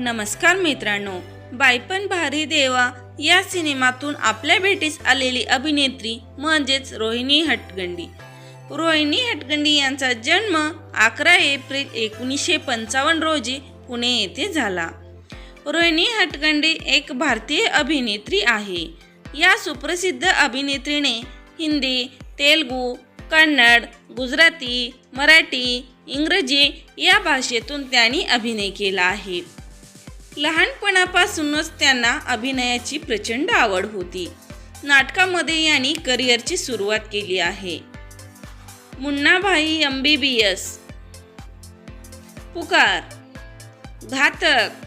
नमस्कार मित्रांनो बायपण भारी देवा या सिनेमातून आपल्या भेटीस आलेली अभिनेत्री म्हणजेच रोहिणी हटगंडी. रोहिणी हटगंडी यांचा जन्म अकरा एप्रिल एकोणीसशे पंचावन्न रोजी पुणे येथे झाला. रोहिणी हटगंडी एक भारतीय अभिनेत्री आहे. या सुप्रसिद्ध अभिनेत्रीने हिंदी तेलगू कन्नड गुजराती मराठी इंग्रजी या भाषेतून त्यांनी अभिनय केला आहे. लहानपणापासूनच त्यांना अभिनयाची प्रचंड आवड होती. नाटकामध्ये यांनी करिअरची सुरुवात केली आहे. Munnabhai M B B S Pukar Ghatak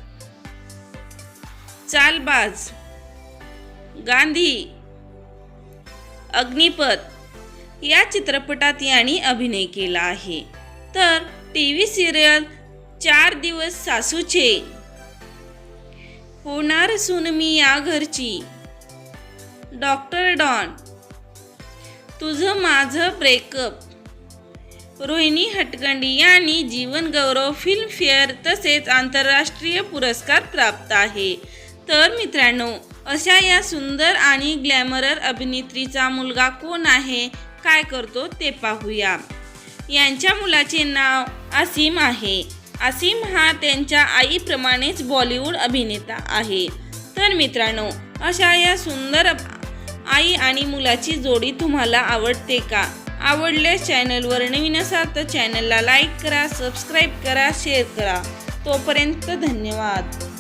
Chaalbaaz Gandhi Agnipath या चित्रपटात यांनी अभिनय केला आहे. तर टी व्ही सिरियल चार दिवस सासूचे होणार सून मी या घरची. डॉक्टर डॉन तुझं माझं ब्रेकअप. रोहिणी हटगंडी यांनी जीवनगौरव फिल्मफेअर तसेच आंतरराष्ट्रीय पुरस्कार प्राप्त आहे. तर मित्रांनो अशा या सुंदर आणि ग्लॅमरर अभिनेत्रीचा मुलगा कोण आहे काय करतो ते पाहूया. यांच्या मुलाचे नाव आसिम आहे. आसिम हा त्यांच्या आईप्रमाणेच बॉलिवूड अभिनेता आहे. तर मित्रांनो अशा या सुंदर आई आणि मुलाची जोडी तुम्हाला आवडते का? आवडल्यास चॅनलवर नवीन असाल तर चॅनलला लाईक करा सबस्क्राईब करा शेअर करा. तोपर्यंत धन्यवाद.